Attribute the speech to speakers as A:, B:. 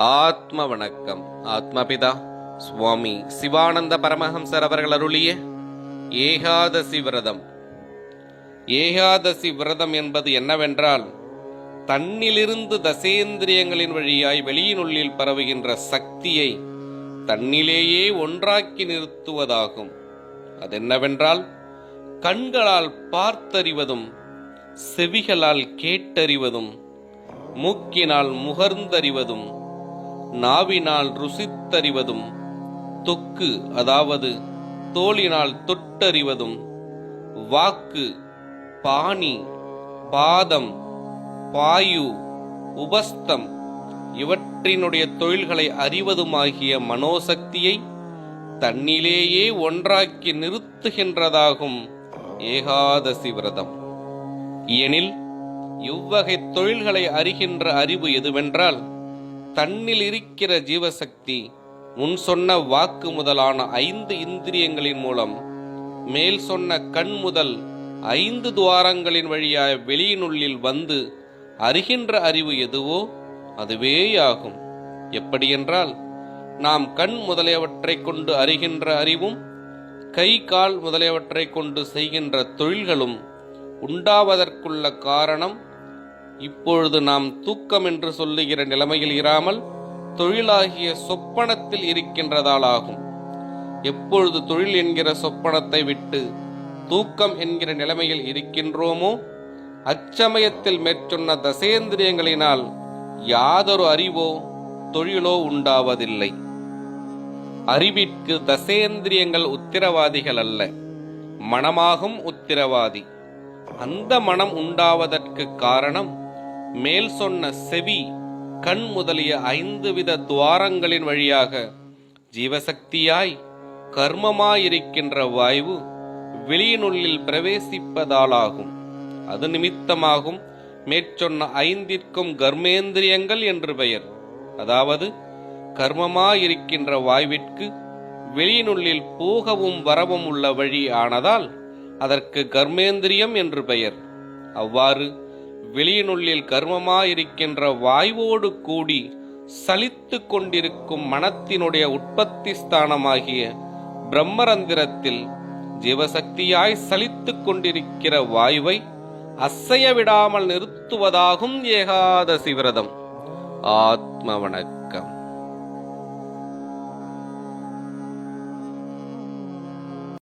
A: ஆத்ம வணக்கம் ஆத்மபிதா. சுவாமி சிவானந்த பரமஹம்சர் அவர்கள் அருளிய ஏகாதசி விரதம். ஏகாதசி விரதம் என்பது என்னவென்றால் தன்னிலிருந்து தசேந்திரியங்களின் வழியாய் வெளியினுள்ளில் பரவுகின்ற சக்தியை தன்னிலேயே ஒன்றாக்கி நிறுத்துவதாகும். அதென்னவென்றால் கண்களால் பார்த்தறிவதும் செவிகளால் கேட்டறிவதும் மூக்கினால் முகர்ந்தறிவதும் நாவினால் ருசித்தறிவதும் தொக்கு அதாவது தோளினால் தொட்டறிவதும் வாக்கு பாணி பாதம் பாயு உபஸ்தம் இவற்றினுடைய தொழில்களை அறிவதுமாகிய மனோசக்தியை தன்னிலேயே ஒன்றாக்கி நிறுத்துகின்றதாகும் ஏகாதசி விரதம். எனில் இவ்வகை தொழில்களை அறிகின்ற அறிவு எதுவென்றால் தன்னில் இருக்கிற ஜீவசக்தி முன் சொன்ன வாக்கு முதலான ஐந்து இந்திரியங்களின் மூலம் மேல் சொன்ன கண் முதல் ஐந்து துவாரங்களின் வழியாய் வெளியினுள்ளில் வந்து அறிகின்ற அறிவு எதுவோ அதுவேயாகும். எப்படியென்றால் நாம் கண் முதலியவற்றைக் கொண்டு அறிகின்ற அறிவும் கை கால் முதலியவற்றைக் கொண்டு செய்கின்ற தொழில்களும் உண்டாவதற்குள்ள காரணம் இப்பொழுது நாம் தூக்கம் என்று சொல்லுகிற நிலைமையில் இராமல் தொழிலாகிய சொப்பனத்தில் இருக்கின்றதாலாகும் எப்பொழுது தொழில் என்கிற சொப்பனத்தை விட்டு தூக்கம் என்கிற நிலைமையில் இருக்கின்றோமோ அச்சமயத்தில் மேற்சொன்ன தசேந்திரியங்களினால் யாதொரு அறிவோ தொழிலோ உண்டாவதில்லை. அறிவிற்கு தசேந்திரியங்கள் உத்திரவாதிகள் அல்ல மனமாகும் உத்திரவாதி. அந்த மனம் உண்டாவதற்கு காரணம் மேல் சொன்ன செவி கண் முதலிய ஐந்து வித துவாரங்களின் வழியாக ஜீவசக்தியாய் கர்மமாயிருக்கின்ற வாயு வெளியினுள்ளில் பிரவேசிப்பதாலாகும். அது நிமித்தமாகும் மேற்சொன்ன ஐந்திற்கும் கர்மேந்திரியங்கள் என்று பெயர். அதாவது கர்மமாயிருக்கின்ற வாய்விற்கு வெளியினுள்ளில் போகவும் வரவும் உள்ள வழி ஆனதால் அதற்கு கர்மேந்திரியம் என்று பெயர். அவ்வாறு வெளியினுள்ளில் கர்மமாயிருக்கின்ற வாய்வோடு கூடி சலித்து கொண்டிருக்கும் மனத்தினுடைய உற்பத்தி ஸ்தானமாகிய பிரம்மரந்திரத்தில் ஜீவசக்தியாய் சலித்து கொண்டிருக்கிற வாயுவை அசைய விடாமல் நிறுத்துவதாகும் ஏகாதசி விரதம். ஆத்ம வணக்கம்.